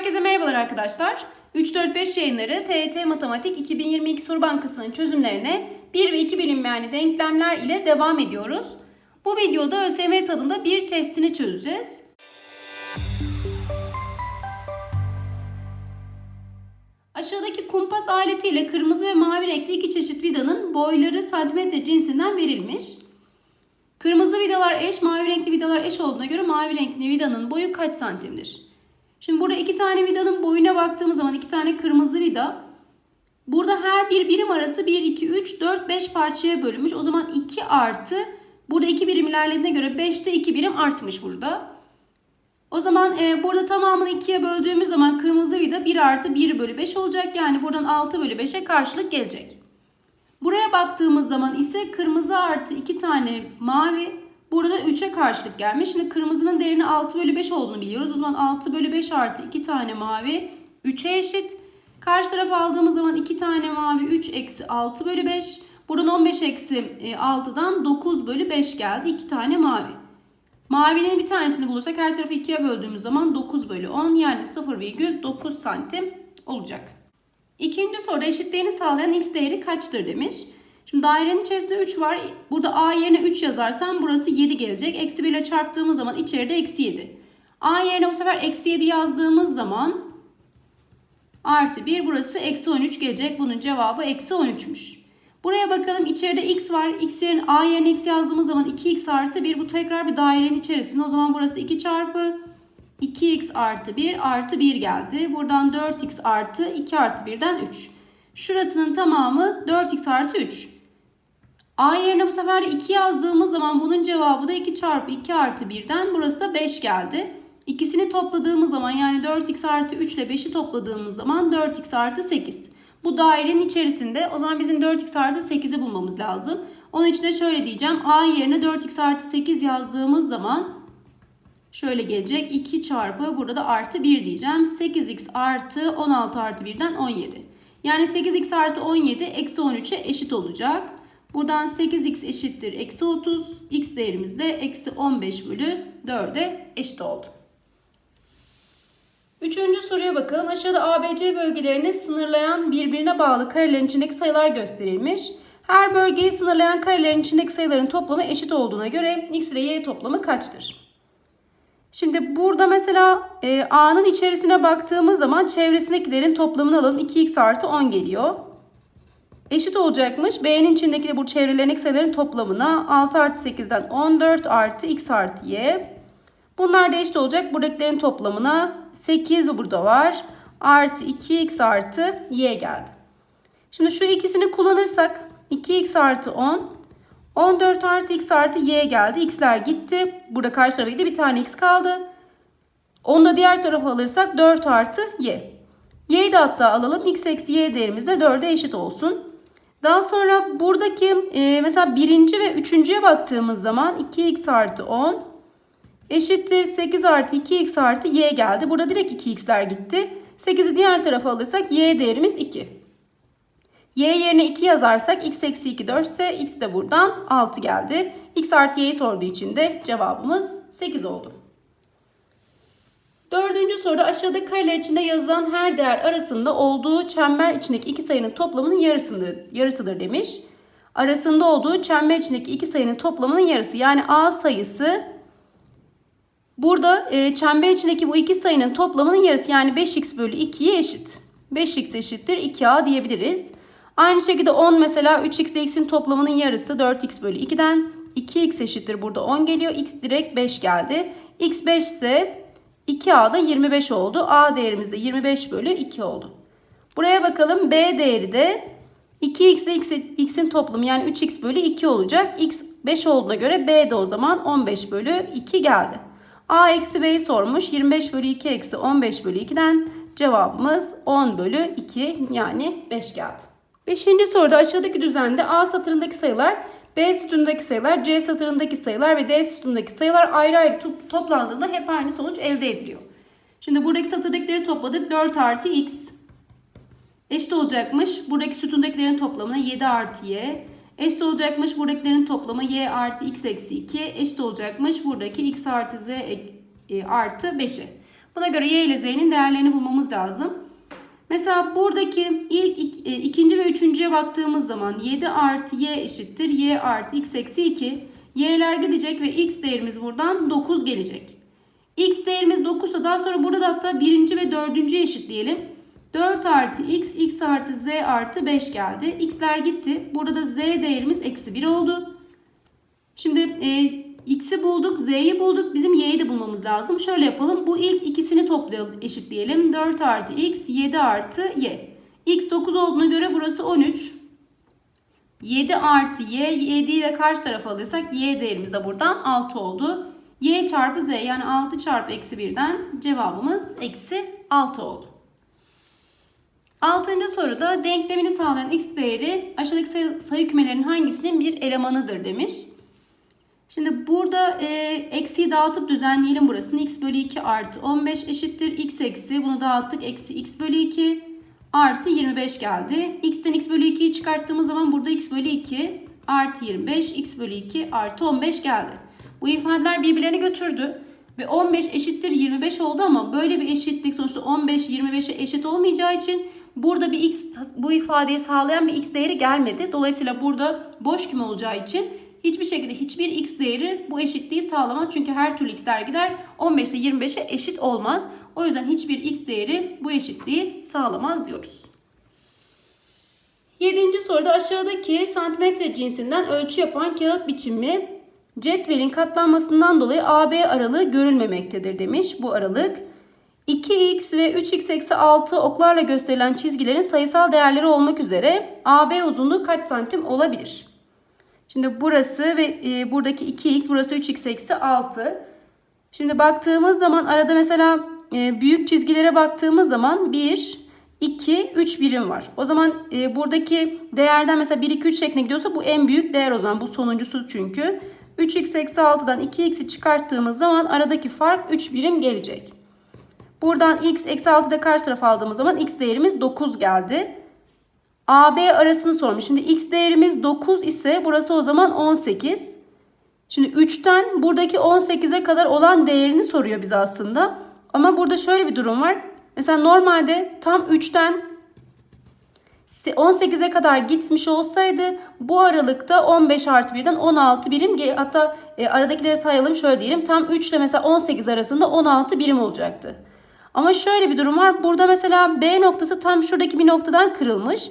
Herkese merhabalar arkadaşlar. 3-4-5 yayınları TET Matematik 2022 Soru Bankası'nın çözümlerine 1 ve 2 bilinme yani denklemler ile devam ediyoruz. Bu videoda ÖSYM tadında bir testini çözeceğiz. Aşağıdaki kumpas aletiyle kırmızı ve mavi renkli iki çeşit vidanın boyları santimetre cinsinden verilmiş. Kırmızı vidalar eş, mavi renkli vidalar eş olduğuna göre mavi renkli vidanın boyu kaç santimdir? Şimdi burada iki tane vidanın boyuna baktığımız zaman iki tane kırmızı vida. Burada her bir birim arası 1, 2, 3, 4, 5 parçaya bölünmüş. O zaman 2 artı burada 2 birim ilerlediğine göre 5'te 2 birim artmış burada. O zaman e, burada tamamını 2'ye böldüğümüz zaman kırmızı vida 1 artı 1 bölü 5 olacak. Yani buradan 6 bölü 5'e karşılık gelecek. Buraya baktığımız zaman ise kırmızı artı 2 tane mavi burada 3'e karşılık gelmiş. Şimdi kırmızının değerini 6 bölü 5 olduğunu biliyoruz. O zaman 6 bölü 5 artı 2 tane mavi 3'e eşit. Karşı tarafa aldığımız zaman 2 tane mavi 3 eksi 6 bölü 5. Buradan 15 eksi 6'dan 9 bölü 5 geldi. 2 tane mavi. Mavinin bir tanesini bulursak her tarafı 2'ye böldüğümüz zaman 9 bölü 10 yani 0,9 santim olacak. İkinci soruda eşitliğini sağlayan x değeri kaçtır demiş. Şimdi dairenin içerisinde 3 var. Burada a yerine 3 yazarsam burası 7 gelecek. Eksi 1 ile çarptığımız zaman içeride eksi 7. a yerine bu sefer eksi 7 yazdığımız zaman artı 1 burası eksi 13 gelecek. Bunun cevabı eksi 13'müş. Buraya bakalım içeride x var. x yerine a yerine x yazdığımız zaman 2x artı 1 bu tekrar bir dairenin içerisinde. O zaman burası 2 çarpı 2x artı 1 artı 1 geldi. Buradan 4x artı 2 artı 1'den 3. Şurasının tamamı 4x artı 3. A yerine bu sefer de 2 yazdığımız zaman bunun cevabı da 2 çarpı 2 artı 1'den burası da 5 geldi. İkisini topladığımız zaman yani 4x artı 3 ile 5'i topladığımız zaman 4x artı 8. Bu dairenin içerisinde o zaman bizim 4x artı 8'i bulmamız lazım. Onun için de şöyle diyeceğim. A yerine 4x artı 8 yazdığımız zaman şöyle gelecek. 2 çarpı burada da artı 1 diyeceğim. 8x artı 16 artı 1'den 17. Yani 8x artı 17 eksi 13'e eşit olacak. Buradan 8x eşittir eksi 30. X değerimiz de eksi 15 bölü 4'e eşit oldu. Üçüncü soruya bakalım. Aşağıda ABC bölgelerini sınırlayan birbirine bağlı karelerin içindeki sayılar gösterilmiş. Her bölgeyi sınırlayan karelerin içindeki sayıların toplamı eşit olduğuna göre x ile y toplamı kaçtır? Şimdi burada mesela e, A'nın içerisine baktığımız zaman çevresindekilerin toplamını alalım. 2x artı 10 geliyor. Eşit olacakmış. B'nin içindeki de bu çevrelerindeki sayıların toplamına 6 artı 8'den 14 artı x artı y. Bunlar da eşit olacak. Buradakilerin toplamına 8 burada var. Artı 2x artı y geldi. Şimdi şu ikisini kullanırsak 2x artı 10 14 artı x artı y geldi. X'ler gitti. Burada karşı tarafa gitti. Bir tane x kaldı. Onu da diğer tarafa alırsak 4 artı y. Y'yi de hatta alalım. x eksi y değerimiz de 4'e eşit olsun. Daha sonra buradaki e, mesela birinci ve üçüncüye baktığımız zaman 2x artı 10 eşittir 8 artı 2x artı y geldi. Burada direkt 2x'ler gitti. 8'i diğer tarafa alırsak y değerimiz 2. Y yerine 2 yazarsak x eksi 2 4 ise x de buradan 6 geldi. x artı y'yi sorduğu için de cevabımız 8 oldu. Dördüncü soruda aşağıdaki kareler içinde yazılan her değer arasında olduğu çember içindeki iki sayının toplamının yarısıdır, yarısıdır demiş. Arasında olduğu çember içindeki iki sayının toplamının yarısı yani a sayısı burada e, çember içindeki bu iki sayının toplamının yarısı yani 5x bölü 2'ye eşit. 5x eşittir 2a diyebiliriz. Aynı şekilde 10 mesela 3x ile x'in toplamının yarısı 4x bölü 2'den 2x eşittir burada 10 geliyor. x direkt 5 geldi. x 5 ise 2a da 25 oldu. a değerimiz de 25 bölü 2 oldu. Buraya bakalım b değeri de 2x ile x'in toplamı yani 3x bölü 2 olacak. x 5 olduğuna göre b de o zaman 15 bölü 2 geldi. a eksi b'yi sormuş. 25 bölü 2 eksi 15 bölü 2'den cevabımız 10 bölü 2 yani 5 geldi. Beşinci soruda aşağıdaki düzende A satırındaki sayılar, B sütunundaki sayılar, C satırındaki sayılar ve D sütunundaki sayılar ayrı ayrı toplandığında hep aynı sonuç elde ediliyor. Şimdi buradaki satırdakileri topladık. 4 artı x eşit olacakmış. Buradaki sütundakilerin toplamına 7 artı y. Eşit olacakmış buradakilerin toplamı y artı x eksi 2 eşit olacakmış. Buradaki x artı z e, artı 5'e. Buna göre y ile z'nin değerlerini bulmamız lazım. Mesela buradaki ilk e, ikinci ve üçüncüye baktığımız zaman 7 artı y eşittir y artı x eksi 2. y'ler gidecek ve x değerimiz buradan 9 gelecek. x değerimiz 9 ise daha sonra burada da hatta birinci ve dördüncüye eşitleyelim. 4 artı x, x artı z artı 5 geldi. x'ler gitti. Burada da z değerimiz eksi 1 oldu. Şimdi e, x'i bulduk, z'yi bulduk. Bizim y'yi de bulmamız lazım. Şöyle yapalım. Bu ilk ikisini toplayalım, eşitleyelim. 4 artı x, 7 artı y. x 9 olduğuna göre burası 13. 7 artı y, 7'yi de karşı tarafa alırsak y değerimiz de buradan 6 oldu. y çarpı z yani 6 çarpı eksi 1'den cevabımız eksi 6 oldu. Altıncı soruda denklemini sağlayan x değeri aşağıdaki sayı, sayı kümelerinin hangisinin bir elemanıdır demiş. Şimdi burada e, eksiyi dağıtıp düzenleyelim burasını. x bölü 2 artı 15 eşittir. x eksi bunu dağıttık. Eksi x bölü 2 artı 25 geldi. x'ten x bölü 2'yi çıkarttığımız zaman burada x bölü 2 artı 25 x bölü 2 artı 15 geldi. Bu ifadeler birbirlerini götürdü. Ve 15 eşittir 25 oldu ama böyle bir eşitlik sonuçta 15 25'e eşit olmayacağı için burada bir x bu ifadeyi sağlayan bir x değeri gelmedi. Dolayısıyla burada boş küme olacağı için hiçbir şekilde hiçbir x değeri bu eşitliği sağlamaz. Çünkü her türlü x'ler gider 15 ile 25'e eşit olmaz. O yüzden hiçbir x değeri bu eşitliği sağlamaz diyoruz. Yedinci soruda aşağıdaki santimetre cinsinden ölçü yapan kağıt biçimi cetvelin katlanmasından dolayı AB aralığı görülmemektedir demiş bu aralık. 2x ve 3x eksi 6 oklarla gösterilen çizgilerin sayısal değerleri olmak üzere AB uzunluğu kaç santim olabilir? Şimdi burası ve e, buradaki 2x burası 3x eksi 6. Şimdi baktığımız zaman arada mesela e, büyük çizgilere baktığımız zaman 1, 2, 3 birim var. O zaman e, buradaki değerden mesela 1, 2, 3 şeklinde gidiyorsa bu en büyük değer o zaman. Bu sonuncusu çünkü. 3x eksi 6'dan 2x'i çıkarttığımız zaman aradaki fark 3 birim gelecek. Buradan x eksi 6'da karşı tarafa aldığımız zaman x değerimiz 9 geldi. AB arasını sormuş. Şimdi x değerimiz 9 ise burası o zaman 18. Şimdi 3'ten buradaki 18'e kadar olan değerini soruyor bize aslında. Ama burada şöyle bir durum var. Mesela normalde tam 3'ten 18'e kadar gitmiş olsaydı bu aralıkta 15 artı 1'den 16 birim hatta e, aradakileri sayalım şöyle diyelim. Tam 3 ile mesela 18 arasında 16 birim olacaktı. Ama şöyle bir durum var. Burada mesela B noktası tam şuradaki bir noktadan kırılmış.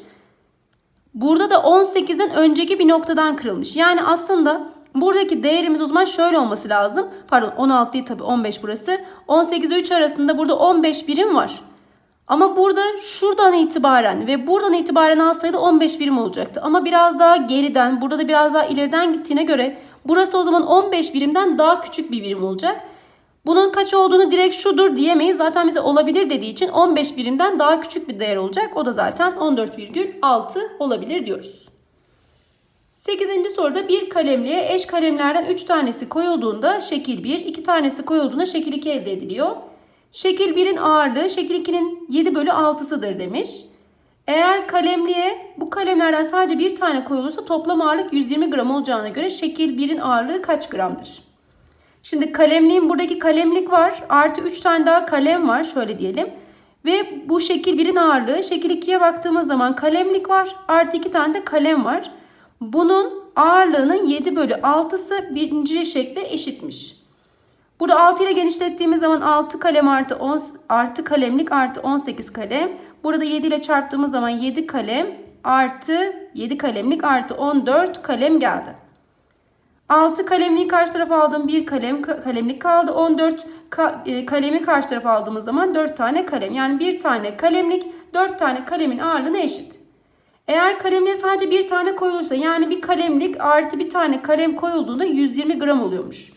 Burada da 18'den önceki bir noktadan kırılmış. Yani aslında buradaki değerimiz o zaman şöyle olması lazım. Pardon 16 değil tabii 15 burası. 18 ile 3 arasında burada 15 birim var. Ama burada şuradan itibaren ve buradan itibaren alsaydı 15 birim olacaktı. Ama biraz daha geriden, burada da biraz daha ileriden gittiğine göre burası o zaman 15 birimden daha küçük bir birim olacak. Bunun kaç olduğunu direkt şudur diyemeyiz. Zaten bize olabilir dediği için 15 birimden daha küçük bir değer olacak. O da zaten 14,6 olabilir diyoruz. 8. soruda bir kalemliğe eş kalemlerden 3 tanesi koyulduğunda şekil 1, 2 tanesi koyulduğunda şekil 2 elde ediliyor. Şekil 1'in ağırlığı şekil 2'nin 7 bölü 6'sıdır demiş. Eğer kalemliğe bu kalemlerden sadece bir tane koyulursa toplam ağırlık 120 gram olacağına göre şekil 1'in ağırlığı kaç gramdır? Şimdi kalemliğin buradaki kalemlik var. Artı 3 tane daha kalem var. Şöyle diyelim. Ve bu şekil 1'in ağırlığı. Şekil 2'ye baktığımız zaman kalemlik var. Artı 2 tane de kalem var. Bunun ağırlığının 7 bölü 6'sı birinci şekle eşitmiş. Burada 6 ile genişlettiğimiz zaman 6 kalem artı 10 artı kalemlik artı 18 kalem. Burada 7 ile çarptığımız zaman 7 kalem artı 7 kalemlik artı 14 kalem geldi. 6 kalemliği karşı tarafa aldığım bir kalem kalemlik kaldı. 14 ka, e, kalemi karşı tarafa aldığımız zaman 4 tane kalem. Yani bir tane kalemlik 4 tane kalemin ağırlığına eşit. Eğer kalemliğe sadece bir tane koyulursa yani bir kalemlik artı bir tane kalem koyulduğunda 120 gram oluyormuş.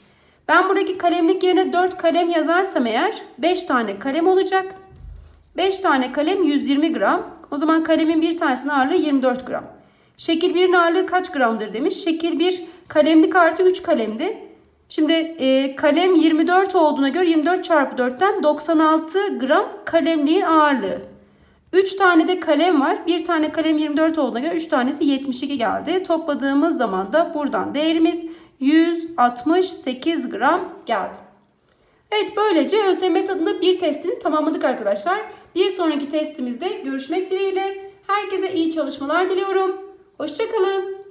Ben buradaki kalemlik yerine 4 kalem yazarsam eğer 5 tane kalem olacak. 5 tane kalem 120 gram. O zaman kalemin bir tanesinin ağırlığı 24 gram. Şekil 1'in ağırlığı kaç gramdır demiş. Şekil 1 kalemlik artı 3 kalemdi. Şimdi e, kalem 24 olduğuna göre 24 çarpı 4'ten 96 gram kalemliğin ağırlığı. 3 tane de kalem var. Bir tane kalem 24 olduğuna göre 3 tanesi 72 geldi. Topladığımız zaman da buradan değerimiz 168 gram geldi. Evet böylece ÖSYM tadında bir testini tamamladık arkadaşlar. Bir sonraki testimizde görüşmek dileğiyle. Herkese iyi çalışmalar diliyorum. Hoşçakalın.